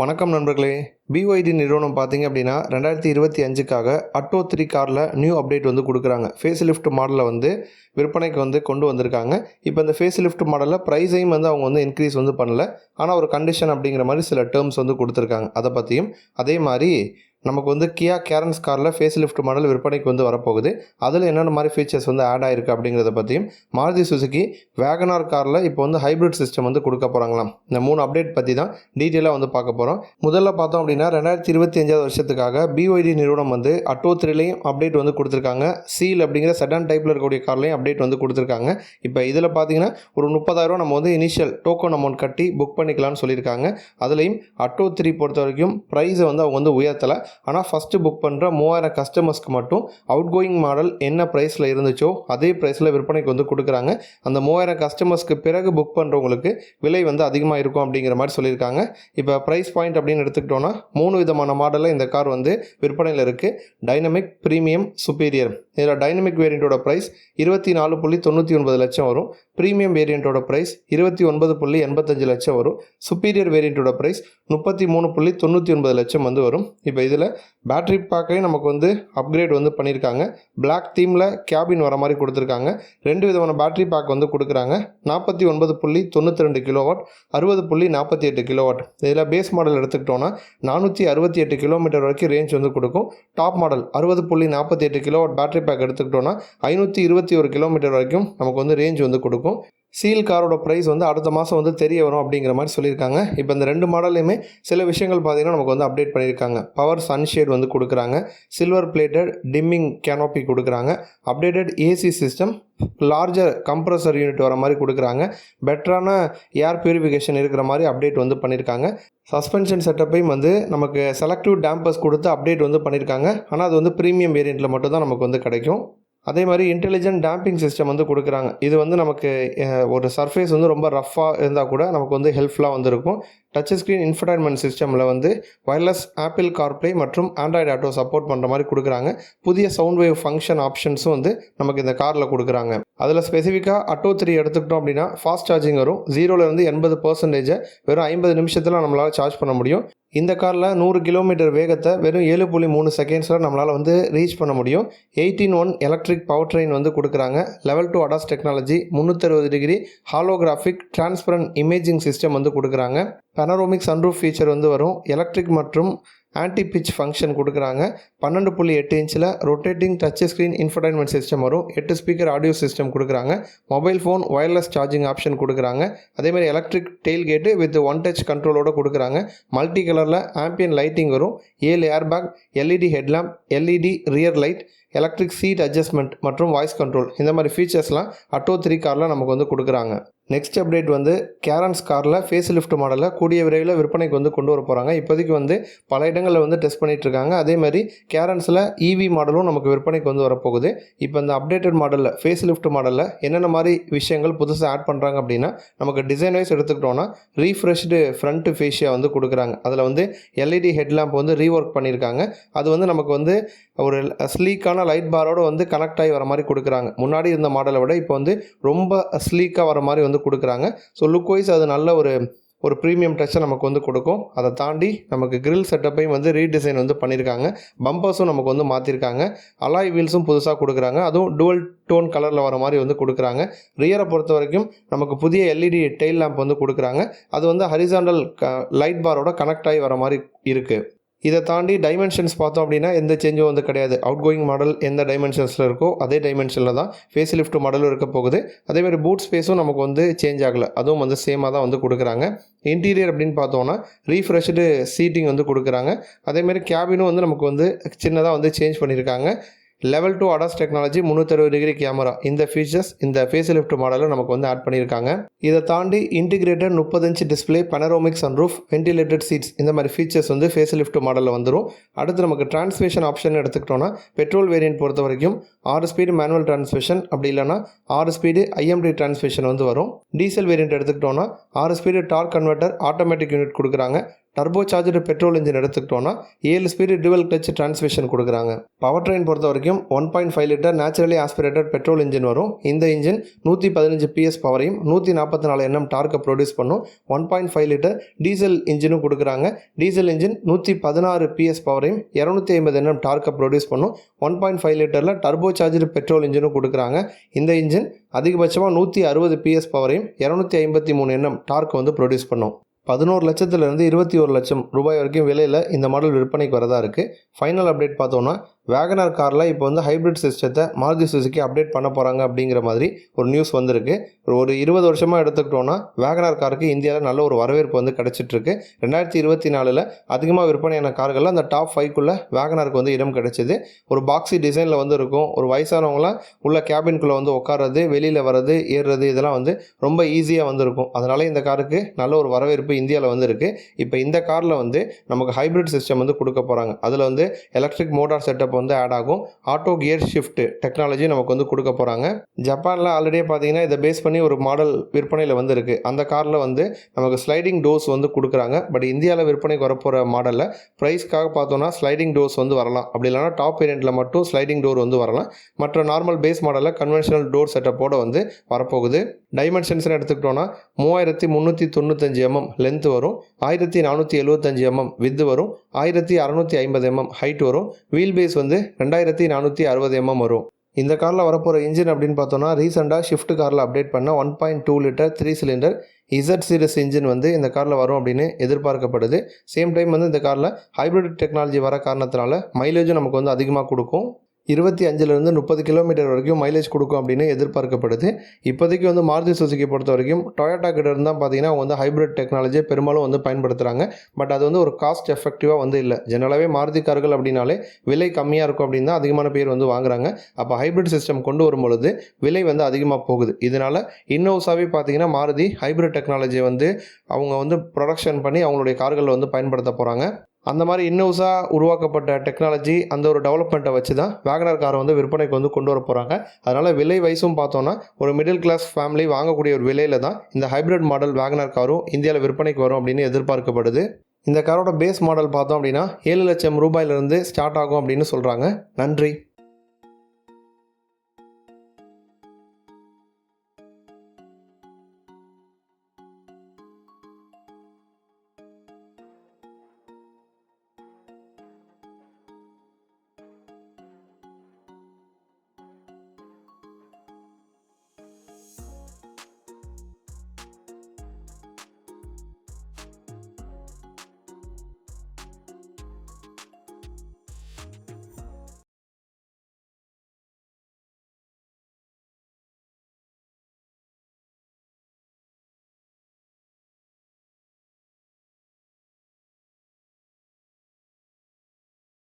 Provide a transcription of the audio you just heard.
வணக்கம் நண்பர்களே. பிஒய்டி நிறுவனம் பார்த்தீங்க அப்படின்னா ரெண்டாயிரத்தி இருபத்தி அஞ்சுக்காக அட்டோ த்ரீ காரில் நியூ அப்டேட் வந்து கொடுக்குறாங்க. ஃபேஸ் லிஃப்ட் மாடலில் வந்து விற்பனைக்கு வந்து கொண்டு வந்திருக்காங்க. இப்போ இந்த ஃபேஸ் லிஃப்ட் மாடலில் ப்ரைஸையும் வந்து அவங்க வந்து இன்க்ரீஸ் வந்து பண்ணல. ஆனால் ஒரு கண்டிஷன் அப்படிங்கிற மாதிரி சில டேர்ம்ஸ் வந்து கொடுத்துருக்காங்க. அதை பற்றியும் அதே மாதிரி நமக்கு வந்து கியா கேரன்ஸ் காரில் ஃபேஸ் லிஃப்ட் மாடல் விற்பனைக்கு வந்து வரப்போகுது. அதில் என்னென்ன மாதிரி ஃபீச்சர்ஸ் வந்து ஆட் ஆயிருக்கு அப்படிங்கிறத பற்றியும் மாருதி சுசுகி வேகனார் காரில் இப்போ வந்து ஹைப்ரிட் சிஸ்டம் வந்து கொடுக்க போகிறாங்களாம் இந்த மூணு அப்டேட் பற்றி தான் டீட்டெயிலாக வந்து பார்க்க போகிறோம் முதல்ல பார்த்தோம் அப்படின்னா ரெண்டாயிரத்தி இருபத்தி அஞ்சாவது வருஷத்துக்காக பிஒய்டி நிறுவனம் வந்து அட்டோ த்ரீலையும் அப்டேட் வந்து கொடுத்துருக்காங்க. சீல் அப்படிங்கிற செடான் டைப்பில் இருக்கக்கூடிய கார்லையும் அப்டேட் வந்து கொடுத்துருக்காங்க. இப்போ இதில் பார்த்தீங்கன்னா ஒரு முப்பதாயிரரூவா நம்ம வந்து இனிஷியல் டோக்கன் அமௌண்ட் கட்டி புக் பண்ணிக்கலாம்னு சொல்லியிருக்காங்க. அதுலேயும் அட்டோ த்ரீ பொறுத்த வரைக்கும் ப்ரைஸை வந்து அவங்க வந்து உயர்த்தலை. ஆனால் ஃபஸ்ட்டு புக் பண்ணுற மூவாயிரம் கஸ்டமர்ஸ்க்கு மட்டும் அவுட் கோயிங் மாடல் என்ன ப்ரைஸில் இருந்துச்சோ அதே ப்ரைஸில் விற்பனைக்கு வந்து கொடுக்குறாங்க. அந்த மூவாயிரம் கஸ்டமர்ஸ்க்கு பிறகு புக் பண்ணுறவங்களுக்கு விலை வந்து அதிகமாக இருக்கும் அப்படிங்கிற மாதிரி சொல்லியிருக்காங்க. இப்போ ப்ரைஸ் பாயிண்ட் அப்படின்னு எடுத்துக்கிட்டோன்னா மூணு விதமான மாடலில் இந்த கார் வந்து விற்பனையில் இருக்குது டைனமிக் ப்ரீமியம் சுப்பீரியர் இதில் டைனமிக் வேரியண்ட்டோட ப்ரைஸ் இருபத்தி நாலு புள்ளி தொண்ணூற்றி ஒன்பது லட்சம் வரும். ப்ரீமியம் வேரியண்ட்டோட ப்ரைஸ் இருபத்தி ஒன்பது புள்ளி எண்பத்தஞ்சு லட்சம் வரும். சுப்பீரியர் வேரியண்ட்டோட ப்ரைஸ் முப்பத்தி மூணு புள்ளி தொண்ணூற்றி ஒன்பது லட்சம் வந்து வரும். இப்போ இதில் பேட்ரி பேக்கையும் நமக்கு வந்து அப்கிரேட் வந்து பண்ணியிருக்காங்க. பிளாக் தீமில் கேபின் வர மாதிரி கொடுத்துருக்காங்க. ரெண்டு விதமான பேட்ரி பேக் வந்து கொடுக்குறாங்க. நாற்பத்தி ஒன்பது புள்ளி தொண்ணூற்றி ரெண்டு கிலோவாட் அறுபது புள்ளி நாற்பத்தி எட்டு கிலோவாட் இதில் பேஸ் மாடல் எடுத்துக்கிட்டோன்னா நானூற்றி அறுபத்தி எட்டு கிலோமீட்டர் வரைக்கும் ரேஞ்ச் வந்து கொடுக்கும். டாப் மாடல் அறுபது புள்ளி நாற்பத்தி எட்டு கிலோவாட் பேட்டரி பேக் எடுத்துக்கிட்டோன்னா ஐநூற்றி இருபத்தி ஒரு கிலோமீட்டர் வரைக்கும் நமக்கு வந்து ரேஞ்ச் வந்து கொடுக்கும். சீல் காரோட ப்ரைஸ் வந்து அடுத்த மாதம் வந்து தெரிய வரும் அப்படிங்கிற மாதிரி சொல்லியிருக்காங்க. இப்போ இந்த ரெண்டு மாடல்லையுமே சில விஷயங்கள் பார்த்தீங்கன்னா நமக்கு வந்து அப்டேட் பண்ணியிருக்காங்க. பவர் சன்ஷேட் வந்து கொடுக்குறாங்க. சில்வர் பிளேட்டட் டிம்மிங் கேனோப்பி கொடுக்குறாங்க. Updated AC system larger compressor unit வர மாதிரி கொடுக்குறாங்க. பெட்டரான ஏர் பியூரிஃபிகேஷன் இருக்கிற மாதிரி அப்டேட் வந்து பண்ணியிருக்காங்க. சஸ்பென்ஷன் செட்டப்பையும் வந்து நமக்கு செலக்டிவ் டேம்பர்ஸ் கொடுத்து அப்டேட் வந்து பண்ணியிருக்காங்க. ஆனால் அது வந்து ப்ரீமியம் வேரியண்ட்டில் மட்டும்தான் நமக்கு வந்து கிடைக்கும். அதே மாதிரி இன்டெலிஜென்ட் டேம்பிங் சிஸ்டம் வந்து கொடுக்குறாங்க. இது வந்து நமக்கு ஒரு சர்ஃபேஸ் வந்து ரொம்ப ரஃப்பாக இருந்தால் கூட நமக்கு வந்து ஹெல்ப்ஃபுல்லாக வந்துருக்கும். டச் ஸ்க்ரீன் இன்ஃபர்டைன்மெண்ட் சிஸ்டமில் வந்து வயர்லெஸ் ஆப்பிள் கார்ப்ளே மற்றும் ஆண்ட்ராய்டு ஆட்டோ சப்போர்ட் பண்ணுற மாதிரி கொடுக்குறாங்க. புதிய சவுண்ட் வேவ் ஃபங்க்ஷன் ஆப்ஷன்ஸும் வந்து நமக்கு இந்த காரில் கொடுக்குறாங்க. அதில் ஸ்பெசிஃபிக்காக அட்டோ த்ரீ எடுத்துக்கிட்டோம் அப்படின்னா ஃபாஸ்ட் சார்ஜிங் வரும். ஜீரோலேருந்து எண்பது பர்சன்டேஜை வெறும் ஐம்பது நிமிஷத்தில் நம்மளால் சார்ஜ் பண்ண முடியும். இந்த காரில் நூறு கிலோமீட்டர் வேகத்தை வெறும் ஏழு புள்ளி மூணு செகண்ட்ஸில் நம்மளால் வந்து ரீச் பண்ண முடியும். Eighteen one electric power train வந்து கொடுக்குறாங்க. Level two ADAS technology முந்நூற்றறுபது degree holographic transparent imaging system வந்து கொடுக்குறாங்க. பனரோமிக் சன்ரூஃப் ஃபீச்சர் வந்து வரும். எலக்ட்ரிக் மற்றும் ஆன்டி பிச் ஃபங்க்ஷன் கொடுக்குறாங்க. பன்னெண்டு புள்ளி எட்டு இன்ச்சில் rotating touch screen infotainment system வரும். எட்டு ஸ்பீக்கர் ஆடியோ சிஸ்டம் கொடுக்குறாங்க. Mobile phone wireless charging option கொடுக்குறாங்க. அதேமாதிரி electric tailgate with one touch கண்ட்ரோலோட கொடுக்குறாங்க. மல்டி கலரில் ஆம்பியன் லைட்டிங் வரும். ஏழு airbag LED headlamp LED rear light electric seat adjustment மற்றும் வாய்ஸ் கண்ட்ரோல் இந்த மாதிரி ஃபீச்சர்ஸ்லாம் அட்டோ த்ரீ காரில் நமக்கு வந்து கொடுக்குறாங்க. நெக்ஸ்ட் அப்டேட் வந்து கேரன்ஸ் காரில் ஃபேஸ் லிஃப்ட் மாடலில் கூடிய விரைவில் விற்பனைக்கு வந்து கொண்டு வர போகிறாங்க இப்போதைக்கு வந்து பல இடங்களில் வந்து டெஸ்ட் பண்ணிகிட்ருக்காங்க இருக்காங்க. அதே மாதிரி கேரன்ஸில் இவி மாடலும் நமக்கு விற்பனைக்கு வந்து வரப்போகுது. இப்போ இந்த அப்டேட்டட் மாடலில் ஃபேஸ் லிஃப்ட் மாடலில் என்னென்ன மாதிரி விஷயங்கள் புதுசாக ஆட் பண்ணுறாங்க அப்படின்னா நமக்கு டிசைன் வைஸ் எடுத்துக்கிட்டோன்னா ரீஃப்ரெஷ்டு ஃப்ரண்ட் ஃபேஷியா வந்து கொடுக்குறாங்க. அதில் வந்து எல்இடி ஹெட்லாம்ப் வந்து ரீஒர்க் பண்ணியிருக்காங்க. அது வந்து நமக்கு வந்து ஒரு ஸ்லீக்கான லைட் பாரோட வந்து கனெக்ட் ஆகி வர மாதிரி கொடுக்குறாங்க. முன்னாடி இருந்த மாடலை விட இப்போ வந்து ரொம்ப ஸ்லீக்காக வர மாதிரி வந்து கொடுக்குறாங்க. ஸோ லுக் வைஸ் அது நல்ல ஒரு ஒரு ப்ரீமியம் டச்சை நமக்கு வந்து கொடுக்கும். அதை தாண்டி நமக்கு கிரில் செட்டப்பையும் வந்து ரீடிசைன் வந்து பண்ணியிருக்காங்க. பம்பர்ஸும் நமக்கு வந்து மாற்றிருக்காங்க அலாய் வீல்ஸும் புதுசாக கொடுக்குறாங்க. அதுவும் டுவல் டோன் கலரில் வர மாதிரி வந்து கொடுக்குறாங்க. ரியரை பொறுத்த வரைக்கும் நமக்கு புதிய எல்இடி டெயில் லேம்ப் வந்து கொடுக்குறாங்க. அது வந்து ஹரிசாண்டல் லைட் பாரோட கனெக்ட் ஆகி வர மாதிரி இருக்குது இதை தாண்டி டைமென்ஷன்ஸ் பார்த்தோம் அப்படின்னா எந்த சேஞ்சும் வந்து கிடையாது. அவுட் கோயிங் மாடல் எந்த டைமென்ஷன்ஸில் இருக்கோ அதே டைமென்ஷனில் தான் ஃபேஸ் லிஃப்ட் மாடலும் இருக்க போகுது. அதேமாதிரி பூட் ஸ்பேஸும் நமக்கு வந்து சேஞ்ச் ஆகலை. அதுவும் வந்து சேமாக தான் வந்து கொடுக்குறாங்க. இன்டீரியர் அப்படின்னு பார்த்தோன்னா ரீஃப்ரெஷ்டு சீட்டிங் வந்து கொடுக்குறாங்க. அதேமாதிரி கேபினும் வந்து நமக்கு வந்து சின்னதாக வந்து சேஞ்ச் பண்ணியிருக்காங்க லெவல் டூ அடாஸ் டெக்னாலஜி முந்நூற்றறுபது டிகிரி கேமரா இந்த ஃபீச்சர்ஸ் இந்த ஃபேஸ் லிஃப்ட் மாடலில் நமக்கு வந்து ஆட் பண்ணியிருக்காங்க. இதை தாண்டி இன்டிகிரேட்டட் முப்பது inch display panoramic sunroof ventilated seats இந்த மாதிரி ஃபீச்சர்ஸ் வந்து ஃபேஸ் லிஃப்ட் மாடலில் வந்துடும் அடுத்து நமக்கு டிரான்ஸ்மிஷன் ஆப்ஷன் எடுத்துக்கிட்டோன்னா பெட்ரோல் வேரியன்ட் பொறுத்த வரைக்கும் ஆறு ஸ்பீடு மேனுவல் டிரான்ஸ்மிஷன் அப்படி இல்லைன்னா ஆறு ஸ்பீடு ஐஎம்டி டிரான்ஸ்மிஷன் வந்து வரும். டீசல் வேரியன்ட் எடுத்துக்கிட்டோன்னா ஆறு speed torque converter automatic unit கொடுக்குறாங்க. டர்போ சார்ஜர் பெட்ரோல் இன்ஜின் எடுத்துக்கிட்டோன்னா ஏழு ஸ்பீடு டுவல் கிளச் டிரான்ஸ்மிஷன் கொடுக்குறாங்க. பவர் ட்ரெயின் பொறுத்த வரைக்கும் one point five litre naturally aspirated petrol engine வரும். இந்த இன்ஜின் நூற்றி பதினஞ்சு பிஎஸ் பவரையும் நூற்றி நாற்பத்தி நாலு எண்ணம் டார்க்கை ப்ரொடியூஸ் பண்ணும். One point five litre diesel இன்ஜினும் கொடுக்குறாங்க. டீசல் இன்ஜின் நூற்றி பதினாறு பிஎஸ் பவரையும் இரநூத்தி ஐம்பது எண்ணம் டார்க்கை ப்ரொடியூஸ் பண்ணும். ஒன் பாயிண்ட் ஃபைவ் லிட்டரில் டர்போ சார்ஜர் பெட்ரோல் இன்ஜினும் கொடுக்குறாங்க. இந்த இன்ஜின் அதிகபட்சமாக நூற்றி அறுபது பிஎஸ் பவரையும் இரநூத்தி ஐம்பத்தி மூணு எண்ணம் டார்க் வந்து ப்ரொடியூஸ் பண்ணும். பதினோரு லட்சத்துலேருந்து இருபத்தி ஒரு லட்சம் ரூபாய் வரைக்கும் விலையில் இந்த மாடல் விற்பனைக்கு வரதா இருக்குது ஃபைனல் அப்டேட் பார்த்தோன்னா வேகனார் காரில் இப்போ வந்து ஹைப்ரிட் சிஸ்டத்தை மாருதி சுசுக்கி அப்டேட் பண்ண போகிறாங்க அப்படிங்கிற மாதிரி ஒரு நியூஸ் வந்திருக்கு. ஒரு இருபது வருஷமாக எடுத்துக்கிட்டோன்னா வேகனார் காருக்கு இந்தியாவில் நல்ல ஒரு வரவேற்பு வந்து கிடச்சிட்ருக்கு ரெண்டாயிரத்தி இருபத்தி நாலில் அதிகமாக விற்பனையான கார்களில் அந்த டாப் ஃபைவ்க்குள்ளே வேகனாருக்கு வந்து இடம் கிடைச்சிது. ஒரு பாக்ஸி டிசைனில் வந்து இருக்கும். ஒரு வயசானவங்களாம் உள்ள கேபின்குள்ளே வந்து உட்கார்றது வெளியில் வர்றது ஏறுறது இதெல்லாம் வந்து ரொம்ப ஈஸியாக வந்திருக்கும். அதனால் இந்த காருக்கு நல்ல ஒரு வரவேற்பு இந்தியாவில் வந்து இருக்குது இப்போ இந்த காரில் வந்து நமக்கு ஹைப்ரிட் சிஸ்டம் வந்து கொடுக்க போகிறாங்க அதில் வந்து எலக்ட்ரிக் மோட்டார் செட்டப் வந்து ஆட் ஆகும். ஆட்டோ கியர் ஷிஃப்ட் டெக்னாலஜி நமக்கு வந்து கொடுக்க போகிறாங்க ஜப்பானில் ஆல்ரெடியே பார்த்தீங்கன்னா இதை பேஸ் பண்ணி ஒரு மாடல் விற்பனையில் வந்து இருக்குது அந்த காரில் வந்து நமக்கு ஸ்லைடிங் டோர்ஸ் வந்து கொடுக்குறாங்க. பட் இந்தியாவில் விற்பனைக்கு வரப்போகிற மாடலில் ப்ரைஸ்க்காக பார்த்தோன்னா ஸ்லைடிங் டோர்ஸ் வந்து வரலாம். அப்படி இல்லைனா டாப் வேரியண்ட்டில் மட்டும் ஸ்லைடிங் டோர் வந்து வரலாம். மற்ற நார்மல் பேஸ் மாடலில் கன்வென்ஷனல் டோர் செட்டப்போட வந்து வரப்போகுது. டைமென்ஷன்ஸ்னு எடுத்துக்கிட்டோன்னா மூவாயிரத்தி முந்நூற்றி தொண்ணூத்தஞ்சு mm எம்எம் லென்த் வரும். ஆயிரத்தி நானூற்றி எழுபத்தஞ்சு எம்எம் mm வித்து வரும். ஆயிரத்தி அறநூற்றி ஐம்பது mm எம்எம் ஹைட் வரும். வீல் பேஸ் வந்து வந்து ரெண்டாயிரத்தி நானூற்றி அறுபது எம்எம் வரும். இந்த காரில் வரப்போகிற இன்ஜின் அப்படின்னு பார்த்தோன்னா ரீசெண்டாக ஷிஃப்ட் காரில் அப்டேட் பண்ண one point two litre three cylinder Z series engine வந்து இந்த காரில் வரும் அப்படின்னு எதிர்பார்க்கப்படுது. சேம் டைம் வந்து இந்த காரில் ஹைப்ரிட் டெக்னாலஜி வர காரணத்தினால மைலேஜும் நமக்கு வந்து அதிகமாக கொடுக்கும். இருபத்தி அஞ்சுலேருந்து முப்பது கிலோமீட்டர் வரைக்கும் மைலேஜ் கொடுக்கும் அப்படின்னு எதிர்பார்க்கப்படுது. இப்போதைக்கு வந்து மாருதி சுசுக்கி பொறுத்த வரைக்கும் டொயோட்டா கிட்ட இருந்தால் பார்த்தீங்கன்னா அவங்க வந்து ஹைப்ரிட் டெக்னாலஜியை பெரும்பாலும் வந்து பயன்படுத்துகிறாங்க பட் அது வந்து ஒரு காஸ்ட் எஃபெக்டிவாக வந்து இல்லை. ஜெனரலாகவே மாருதி கார்கள் அப்படின்னாலே விலை கம்மியாக இருக்கும் அப்படின்னு தான் அதிகமான பேர் வந்து வாங்குறாங்க. அப்போ ஹைப்ரிட் சிஸ்டம் கொண்டு வரும் பொழுது விலை வந்து அதிகமாக போகுது. இதனால் இன்னோஸாகவே பார்த்தீங்கன்னா மாருதி ஹைப்ரிட் டெக்னாலஜியை வந்து அவங்க வந்து ப்ரொடக்ஷன் பண்ணி அவங்களுடைய கார்களில் வந்து பயன்படுத்த போகிறாங்க அந்த மாதிரி இன்னோஸாக உருவாக்கப்பட்ட டெக்னாலஜி அந்த ஒரு டெவலப்மெண்ட்டை வச்சு தான் வேகனர் காரை வந்து விற்பனைக்கு வந்து கொண்டு வர போகிறாங்க அதனால் விலை வயசும் பார்த்தோன்னா ஒரு மிடில் கிளாஸ் ஃபேமிலி வாங்கக்கூடிய ஒரு விலையில தான் இந்த ஹைப்ரிட் மாடல் வேகனர் காரும் இந்தியாவில் விற்பனைக்கு வரும் அப்படின்னு எதிர்பார்க்கப்படுது. இந்த காரோட பேஸ் மாடல் பார்த்தோம் அப்படின்னா ஏழு லட்சம் ரூபாயிலிருந்து ஸ்டார்ட் ஆகும் அப்படின்னு சொல்கிறாங்க நன்றி.